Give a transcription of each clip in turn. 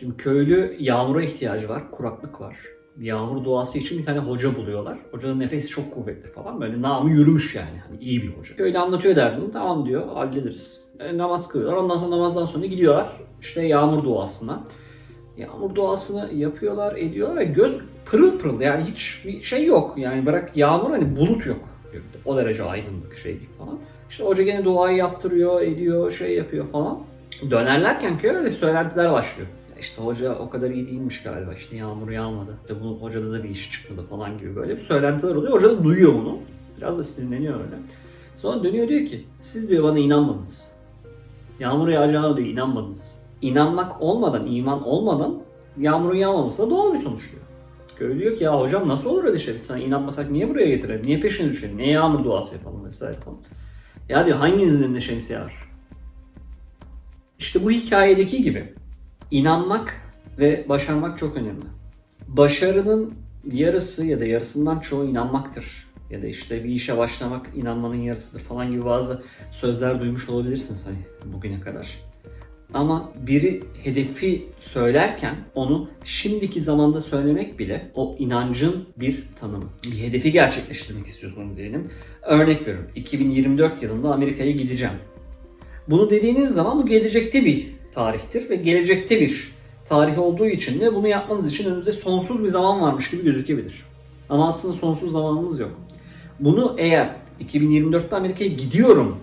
Şimdi köylü yağmura ihtiyacı var, kuraklık var. Yağmur duası için bir tane hoca buluyorlar. Hocanın nefesi çok kuvvetli falan. Böyle namı yürümüş yani. Hani iyi bir hoca. Köylü anlatıyor derdini. Tamam diyor hallederiz. E, namaz kılıyorlar. Ondan sonra namazdan sonra gidiyorlar. işte yağmur duasına. Yağmur duasını yapıyorlar, ediyorlar ve göz pırıl pırıl. Yani hiç bir şey yok. Yani bırak yağmur hani bulut yok. O derece aydınlık şeylik falan. İşte hoca gene duayı yaptırıyor, ediyor, şey yapıyor falan. Dönerlerken köye öyle söylentiler başlıyor. İşte hoca o kadar iyi değilmiş galiba. İşte yağmur yağmadı. İşte bu hocada da bir iş çıkmadı falan gibi böyle bir söylentiler oluyor. Hoca da duyuyor bunu. Biraz da sinirleniyor öyle. Sonra dönüyor diyor ki siz diyor bana inanmadınız. Yağmur yağacağına diyor inanmadınız. İnanmak olmadan, iman olmadan yağmurun yağmaması da doğal bir sonuç diyor. Köylü diyor ki ya hocam nasıl olur öyle şey? Biz sana inanmasak niye buraya getirelim? Niye peşine düşelim? Niye yağmur duası yapalım vesaire falan. Ya diyor hanginizin elinde şemsiye var? İşte bu hikayedeki gibi inanmak ve başarmak çok önemli. Başarının yarısı ya da yarısından çoğu inanmaktır. Ya da işte bir işe başlamak inanmanın yarısıdır falan gibi bazı sözler duymuş olabilirsiniz hani bugüne kadar. Ama biri hedefi söylerken onu şimdiki zamanda söylemek bile o inancın bir tanımı. Bir hedefi gerçekleştirmek istiyorsunuz diyelim. Örnek veriyorum. 2024 yılında Amerika'ya gideceğim. Bunu dediğiniz zaman bu gelecekte bir tarihtir ve gelecekte bir tarih olduğu için de bunu yapmanız için önünüzde sonsuz bir zaman varmış gibi gözükebilir. Ama aslında sonsuz zamanınız yok. Bunu eğer 2024'te Amerika'ya gidiyorum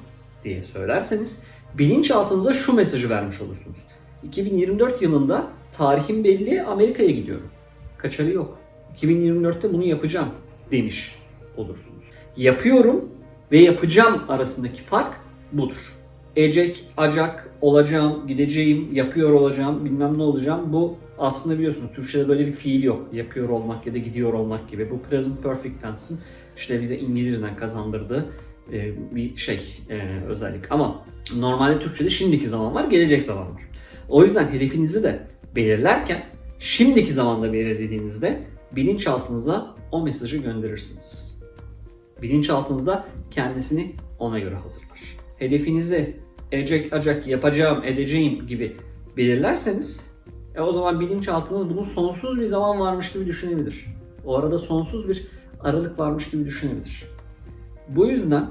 diye söylerseniz bilinçaltınıza şu mesajı vermiş olursunuz. 2024 yılında tarihim belli Amerika'ya gidiyorum. Kaçarı yok. 2024'te bunu yapacağım demiş olursunuz. Yapıyorum ve yapacağım arasındaki fark budur. Ecek, acak, olacağım, gideceğim, yapıyor olacağım, bilmem ne olacağım. Bu aslında biliyorsunuz Türkçe'de böyle bir fiil yok. Yapıyor olmak ya da gidiyor olmak gibi. Bu present perfect tense'in işte bize İngilizceden kazandırdığı e, bir şey e, özellik. Ama normalde Türkçe'de şimdiki zaman var, gelecek zaman var. O yüzden hedefinizi de belirlerken şimdiki zamanda belirlediğinizde bilinçaltınıza o mesajı gönderirsiniz. Bilinçaltınızda kendisini ona göre hazırlar. Hedefinizi ecek acak yapacağım, edeceğim gibi belirlerseniz e o zaman bilinçaltınız bunun sonsuz bir zaman varmış gibi düşünebilir. O arada sonsuz bir aralık varmış gibi düşünebilir. Bu yüzden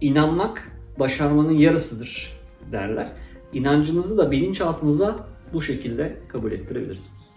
inanmak başarmanın yarısıdır derler. İnancınızı da bilinçaltınıza bu şekilde kabul ettirebilirsiniz.